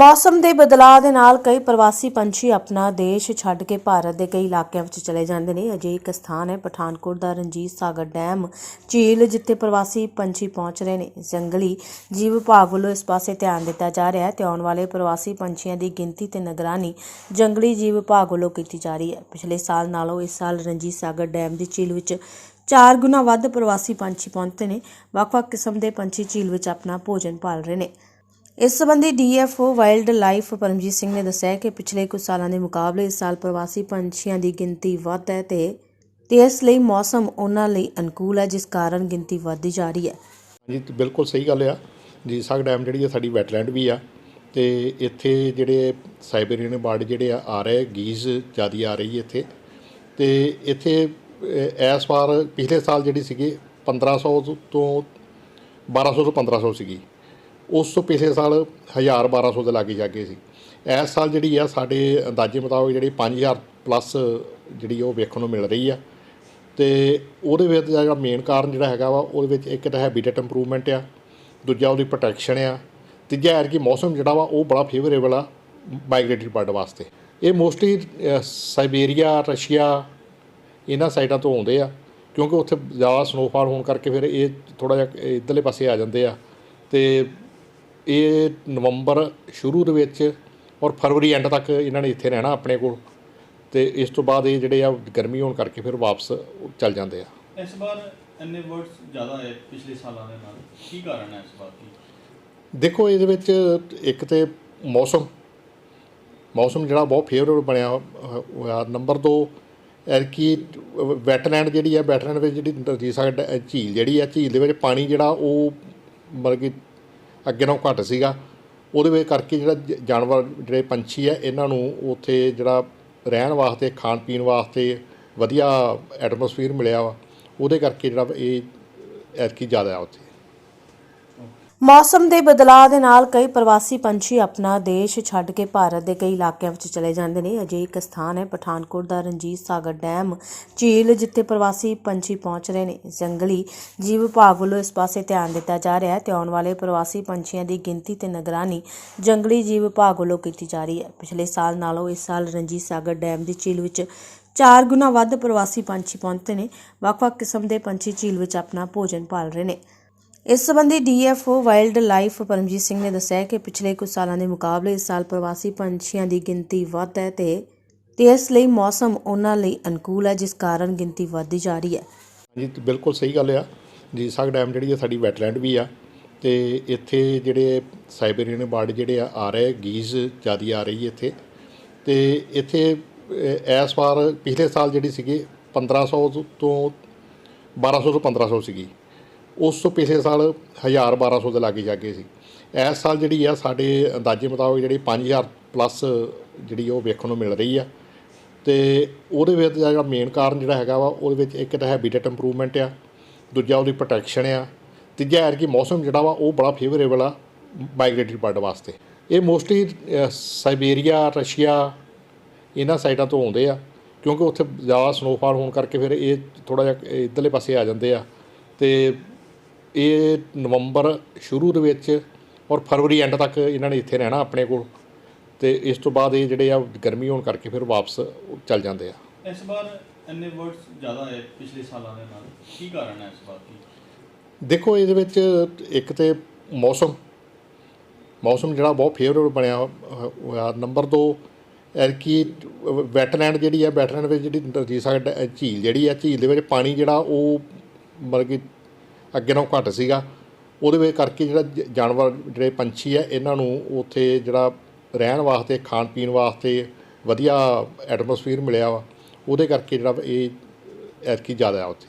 ਮੌਸਮ ਦੇ ਬਦਲਾਅ ਦੇ ਨਾਲ ਕਈ ਪ੍ਰਵਾਸੀ ਪੰਛੀ ਆਪਣਾ ਦੇਸ਼ ਛੱਡ ਕੇ ਭਾਰਤ ਦੇ ਕਈ ਇਲਾਕਿਆਂ ਵਿੱਚ ਚਲੇ ਜਾਂਦੇ ਨੇ। ਅਜੇ ਇੱਕ ਸਥਾਨ ਹੈ ਪਠਾਨਕੋਟ ਦਾ ਰਣਜੀਤ ਸਾਗਰ ਡੈਮ, ਝੀਲ ਜਿੱਥੇ ਪ੍ਰਵਾਸੀ ਪੰਛੀ ਪਹੁੰਚ ਰਹੇ ਨੇ। ਜੰਗਲੀ ਜੀਵ ਵਿਭਾਗ ਵੱਲੋਂ ਇਸ ਪਾਸੇ ਧਿਆਨ ਦਿੱਤਾ ਜਾ ਰਿਹਾ ਹੈ ਤੇ ਆਉਣ ਵਾਲੇ ਪ੍ਰਵਾਸੀ ਪੰਛੀਆਂ ਦੀ ਗਿਣਤੀ ਤੇ ਨਿਗਰਾਨੀ ਜੰਗਲੀ ਜੀਵ ਵਿਭਾਗ ਵੱਲੋਂ ਕੀਤੀ ਜਾ ਰਹੀ ਹੈ। ਪਿਛਲੇ ਸਾਲ ਨਾਲੋਂ ਇਸ ਸਾਲ ਰਣਜੀਤ ਸਾਗਰ ਡੈਮ ਦੀ ਝੀਲ ਵਿੱਚ ਚਾਰ ਗੁਣਾ ਵੱਧ ਪ੍ਰਵਾਸੀ ਪੰਛੀ ਪਹੁੰਚਦੇ ਨੇ। ਵੱਖ-ਵੱਖ ਕਿਸਮ ਦੇ ਪੰਛੀ ਝੀਲ ਵਿੱਚ ਆਪਣਾ ਭੋਜਨ ਪਾਲ ਰਹੇ ਨੇ। ਇਸ ਸੰਬੰਧੀ DFO wildlife Paramjit Singh ਨੇ ਦੱਸਿਆ ਕਿ ਪਿਛਲੇ ਕੁਝ ਸਾਲਾਂ ਦੇ ਮੁਕਾਬਲੇ ਇਸ ਸਾਲ ਪ੍ਰਵਾਸੀ ਪੰਛੀਆਂ ਦੀ ਗਿਣਤੀ ਵੱਧ ਹੈ ਤੇ ਤੇ ਇਸ ਲਈ ਮੌਸਮ ਉਹਨਾਂ ਲਈ ਅਨੁਕੂਲ ਹੈ ਜਿਸ ਕਾਰਨ ਗਿਣਤੀ ਵੱਧਦੀ ਜਾ ਰਹੀ ਹੈ। ਜੀ ਤੇ ਬਿਲਕੁਲ ਸਹੀ ਗੱਲ ਆ। ਜੀ ਸਾਗ ਡੈਮ ਜਿਹੜੀ ਆ ਸਾਡੀ ਵੈਟਲੈਂਡ ਵੀ ਆ ਤੇ ਇੱਥੇ ਜਿਹੜੇ ਸਾਈਬੇਰੀਅਨ ਬਰਡ ਜਿਹੜੇ ਆ ਆ ਰਹੇ ਗੀਜ਼ ਜਿਆਦੀ ਆ ਰਹੀ ਇੱਥੇ ਤੇ ਇੱਥੇ ਅਹ, ਇਸ ਵਾਰ ਪਿਛਲੇ ਸਾਲ ਜਿਹੜੀ ਸੀਗੀ 1500 ਤੋਂ 1200 ਤੋਂ 1500 ਸੀਗੀ। ਉਸ ਤੋਂ ਪਿਛਲੇ ਸਾਲ 1000 1200 ਦੇ ਲਾਗੇ ਜਾ ਕੇ ਸੀ। ਇਸ ਸਾਲ ਜਿਹੜੀ ਆ, ਸਾਡੇ ਅੰਦਾਜ਼ੇ ਮੁਤਾਬਕ ਜਿਹੜੀ 5000 ਪਲੱਸ ਜਿਹੜੀ ਉਹ ਵੇਖਣ ਨੂੰ ਮਿਲ ਰਹੀ ਆ। ਤੇ ਉਹਦੇ ਵਿੱਚ ਜਿਹੜਾ ਮੇਨ ਕਾਰਨ ਜਿਹੜਾ ਹੈਗਾ ਵਾ, ਉਹਦੇ ਵਿੱਚ ਇੱਕ ਤਾਂ ਹੈਬਿਟੇਟ ਇੰਪਰੂਵਮੈਂਟ ਆ, ਦੂਜਾ ਉਹਦੀ ਪ੍ਰੋਟੈਕਸ਼ਨ ਆ, ਤੀਜਾ ਹੈ ਕਿ ਮੌਸਮ ਜਿਹੜਾ ਵਾ, ਉਹ ਬੜਾ ਫੇਵਰੇਬਲ ਆ ਮਾਈਗ੍ਰੇਟਰੀ ਬਰਡ ਵਾਸਤੇ। ਇਹ ਮੋਸਟਲੀ ਸਾਈਬੇਰੀਆ ਰਸ਼ੀਆ ਇਹਨਾਂ ਸਾਈਡਾਂ ਤੋਂ ਆਉਂਦੇ ਆ, ਕਿਉਂਕਿ ਉੱਥੇ ਜ਼ਿਆਦਾ ਸਨੋਫਾਲ ਹੋਣ ਕਰਕੇ ਫਿਰ ਇਹ ਥੋੜਾ ਜਿਹਾ ਇਧਰਲੇ ਪਾਸੇ ਆ ਜਾਂਦੇ ਆ। ਤੇ ਇਹ ਨਵੰਬਰ ਸ਼ੁਰੂ ਦੇ ਵਿੱਚ ਔਰ ਫਰਵਰੀ ਐਂਡ ਤੱਕ ਇਹਨਾਂ ਨੇ ਇੱਥੇ ਰਹਿਣਾ ਆਪਣੇ ਕੋਲ। ਤੇ ਇਸ ਤੋਂ ਬਾਅਦ ਇਹ ਜਿਹੜੇ ਆ ਗਰਮੀ ਹੋਣ ਕਰਕੇ ਫਿਰ ਵਾਪਸ ਚੱਲ ਜਾਂਦੇ ਆ। ਇਸ ਵਾਰ ਇੰਨੇ ਵਰਡਸ ਜ਼ਿਆਦਾ ਹੈ ਪਿਛਲੇ ਸਾਲਾਂ ਦੇ ਨਾਲ। ਕੀ ਕਾਰਨ ਹੈ ਇਸ ਵਾਰ ਦੀ ਦੇਖੋ ਇਹਦੇ ਵਿੱਚ ਇੱਕ ਤੇ ਮੌਸਮ। ਮੌਸਮ ਜਿਹੜਾ ਬਹੁਤ ਫੇਵਰੇਬਲ ਬਣਿਆ ਹੋਇਆ। ਨੰਬਰ 2 ਹੈ ਕਿ ਵੈਟਲੈਂਡ ਜਿਹੜੀ ਹੈ ਵੈਟਲੈਂਡ ਵਿੱਚ ਜਿਹੜੀ ਡ- ਝੀਲ ਜਿਹੜੀ ਆ ਝੀਲ ਦੇ ਵਿੱਚ ਪਾਣੀ ਜਿਹੜਾ ਉਹ ਮਤਲਬ ਕਿ ਅੱਗੇ ਨਾਲੋਂ ਘੱਟ ਸੀਗਾ। ਉਹਦੇ ਵਿੱਚ ਕਰਕੇ ਜਿਹੜਾ ਜ- ਜਾਨਵਰ ਜਿਹੜੇ ਪੰਛੀ ਆ, ਇਹਨਾਂ ਨੂੰ ਉੱਥੇ ਜਿਹੜਾ ਰਹਿਣ ਵਾਸਤੇ ਖਾਣ ਪੀਣ ਵਾਸਤੇ ਵਧੀਆ ਐਟਮੋਸਫੀਅਰ ਮਿਲਿਆ ਵਾ। ਉਹਦੇ ਕਰਕੇ ਜਿਹੜਾ ਇਹ ਐਤਕੀ ਜ਼ਿਆਦਾ ਆ ਉੱਥੇ। ਮੌਸਮ ਦੇ ਬਦਲਾਅ ਦੇ ਨਾਲ ਕਈ ਪ੍ਰਵਾਸੀ ਪੰਛੀ ਆਪਣਾ ਦੇਸ਼ ਛੱਡ ਕੇ ਭਾਰਤ ਦੇ ਕਈ ਇਲਾਕਿਆਂ ਵਿੱਚ ਚਲੇ ਜਾਂਦੇ ਨੇ। ਅਜੇ ਇੱਕ ਸਥਾਨ ਹੈ ਪਠਾਨਕੋਟ ਦਾ ਰਣਜੀਤ ਸਾਗਰ ਡੈਮ, ਝੀਲ ਜਿੱਥੇ ਪ੍ਰਵਾਸੀ ਪੰਛੀ ਪਹੁੰਚ ਰਹੇ ਨੇ। ਜੰਗਲੀ ਜੀਵ ਵਿਭਾਗ ਵੱਲੋਂ ਇਸ ਪਾਸੇ ਧਿਆਨ ਦਿੱਤਾ ਜਾ ਰਿਹਾ ਹੈ ਤੇ ਆਉਣ ਵਾਲੇ ਪ੍ਰਵਾਸੀ ਪੰਛੀਆਂ ਦੀ ਗਿਣਤੀ ਤੇ ਨਿਗਰਾਨੀ ਜੰਗਲੀ ਜੀਵ ਵਿਭਾਗ ਵੱਲੋਂ ਕੀਤੀ ਜਾ ਰਹੀ ਹੈ। ਪਿਛਲੇ ਸਾਲ ਨਾਲੋਂ ਇਸ ਸਾਲ ਰਣਜੀਤ ਸਾਗਰ ਡੈਮ ਦੀ ਝੀਲ ਵਿੱਚ ਚਾਰ ਗੁਣਾ ਵੱਧ ਪ੍ਰਵਾਸੀ ਪੰਛੀ ਪਹੁੰਚਦੇ ਨੇ। ਵੱਖ-ਵੱਖ ਕਿਸਮ ਦੇ ਪੰਛੀ ਝੀਲ ਵਿੱਚ ਆਪਣਾ ਭੋਜਨ ਪਾਲ ਰਹੇ ਨੇ। ਇਸ ਸੰਬੰਧੀ DFO wildlife Paramjit Singh ਨੇ ਦੱਸਿਆ ਕਿ ਪਿਛਲੇ ਕੁਝ ਸਾਲਾਂ ਦੇ ਮੁਕਾਬਲੇ ਇਸ ਸਾਲ ਪ੍ਰਵਾਸੀ ਪੰਛੀਆਂ ਦੀ ਗਿਣਤੀ ਵੱਧ ਹੈ ਤੇ ਤੇ ਇਸ ਲਈ ਮੌਸਮ ਉਹਨਾਂ ਲਈ ਅਨੁਕੂਲ ਹੈ ਜਿਸ ਕਾਰਨ ਗਿਣਤੀ ਵੱਧਦੀ ਜਾ ਰਹੀ ਹੈ। ਜੀ ਤੇ ਬਿਲਕੁਲ ਸਹੀ ਗੱਲ ਆ। ਜੀ ਸਾਗ ਡੈਮ ਜਿਹੜੀ ਆ ਸਾਡੀ ਵੈਟਲੈਂਡ ਵੀ ਆ। ਤੇ ਇੱਥੇ ਜਿਹੜੇ ਸਾਈਬੇਰੀਅਨ ਬਰਡ ਜਿਹੜੇ ਆ ਆ ਰਹੇ ਗੀਜ਼ ਜਿਆਦੀ ਆ ਰਹੀ ਇੱਥੇ। ਤੇ ਇੱਥੇ ਅਹ, ਇਸ ਵਾਰ ਪਿਛਲੇ ਸਾਲ ਜਿਹੜੀ ਸੀਗੀ 1500 ਤੋਂ 1200 ਤੋਂ 1500 ਸੀਗੀ। ਉਸ ਤੋਂ ਪਿਛਲੇ ਸਾਲ 1000 1200 ਦੇ ਲਾਗੇ ਜਾ ਕੇ ਸੀ। ਇਸ ਸਾਲ ਜਿਹੜੀ ਆ, ਸਾਡੇ ਅੰਦਾਜ਼ੇ ਮੁਤਾਬਕ ਜਿਹੜੀ 5000 ਪਲੱਸ ਜਿਹੜੀ ਉਹ ਵੇਖਣ ਨੂੰ ਮਿਲ ਰਹੀ ਆ। ਤੇ ਉਹਦੇ ਵਿੱਚ ਜਿਹੜਾ ਮੇਨ ਕਾਰਨ ਜਿਹੜਾ ਹੈਗਾ ਵਾ, ਉਹਦੇ ਵਿੱਚ ਇੱਕ ਤਾਂ ਹੈਬਿਟੇਟ ਇੰਪਰੂਵਮੈਂਟ ਆ, ਦੂਜਾ ਉਹਦੀ ਪ੍ਰੋਟੈਕਸ਼ਨ ਆ, ਤੀਜਾ ਹੈ ਕਿ ਮੌਸਮ ਜਿਹੜਾ ਵਾ, ਉਹ ਬੜਾ ਫੇਵਰੇਬਲ ਆ ਮਾਈਗ੍ਰੇਟਰੀ ਬਰਡ ਵਾਸਤੇ। ਇਹ ਮੋਸਟਲੀ ਸਾਈਬੇਰੀਆ ਰਸ਼ੀਆ ਇਹਨਾਂ ਸਾਈਡਾਂ ਤੋਂ ਆਉਂਦੇ ਆ, ਕਿਉਂਕਿ ਉੱਥੇ ਜ਼ਿਆਦਾ ਸਨੋਫਾਲ ਹੋਣ ਕਰਕੇ ਫਿਰ ਇਹ ਥੋੜਾ ਜਿਹਾ ਇਧਰਲੇ ਪਾਸੇ ਆ ਜਾਂਦੇ ਆ। ਤੇ ਇਹ ਨਵੰਬਰ ਸ਼ੁਰੂ ਦੇ ਵਿੱਚ ਔਰ ਫਰਵਰੀ ਐਂਡ ਤੱਕ ਇਹਨਾਂ ਨੇ ਇੱਥੇ ਰਹਿਣਾ ਆਪਣੇ ਕੋਲ। ਤੇ ਇਸ ਤੋਂ ਬਾਅਦ ਇਹ ਜਿਹੜੇ ਆ ਗਰਮੀ ਹੋਣ ਕਰਕੇ ਫਿਰ ਵਾਪਸ ਚੱਲ ਜਾਂਦੇ ਆ। ਇਸ ਵਾਰ ਇੰਨੇ ਵਰਡਸ ਜ਼ਿਆਦਾ ਹੈ ਪਿਛਲੇ ਸਾਲਾਂ ਦੇ ਨਾਲ। ਕੀ ਕਾਰਨ ਹੈ ਇਸ ਵਾਰ ਦੀ ਦੇਖੋ ਇਹਦੇ ਵਿੱਚ ਇੱਕ ਤੇ ਮੌਸਮ। ਮੌਸਮ ਜਿਹੜਾ ਬਹੁਤ ਫੇਵਰੇਬਲ ਬਣਿਆ ਹੋਇਆ। ਨੰਬਰ 2 ਹੈ ਕਿ ਵੈਟਲੈਂਡ ਜਿਹੜੀ ਆ ਵੈਟਲੈਂਡ ਵਿੱਚ ਜਿਹੜੀ ਡ- ਝੀਲ ਜਿਹੜੀ ਆ ਝੀਲ ਦੇ ਵਿੱਚ ਪਾਣੀ ਜਿਹੜਾ ਉਹ ਮਤਲਬ ਕਿ ਅੱਗੇ ਨਾਲੋਂ ਘੱਟ ਸੀਗਾ। ਉਹਦੇ ਵਿੱਚ ਕਰਕੇ ਜਿਹੜਾ ਜ- ਜਾਨਵਰ ਜਿਹੜੇ ਪੰਛੀ ਆ, ਇਹਨਾਂ ਨੂੰ ਉੱਥੇ ਜਿਹੜਾ ਰਹਿਣ ਵਾਸਤੇ, ਖਾਣ ਪੀਣ ਵਾਸਤੇ ਵਧੀਆ ਐਟਮੋਸਫੀਅਰ ਮਿਲਿਆ ਵਾ। ਉਹਦੇ ਕਰਕੇ ਜਿਹੜਾ ਇਹ ਐਤਕੀ ਜ਼ਿਆਦਾ ਆ ਉੱਥੇ।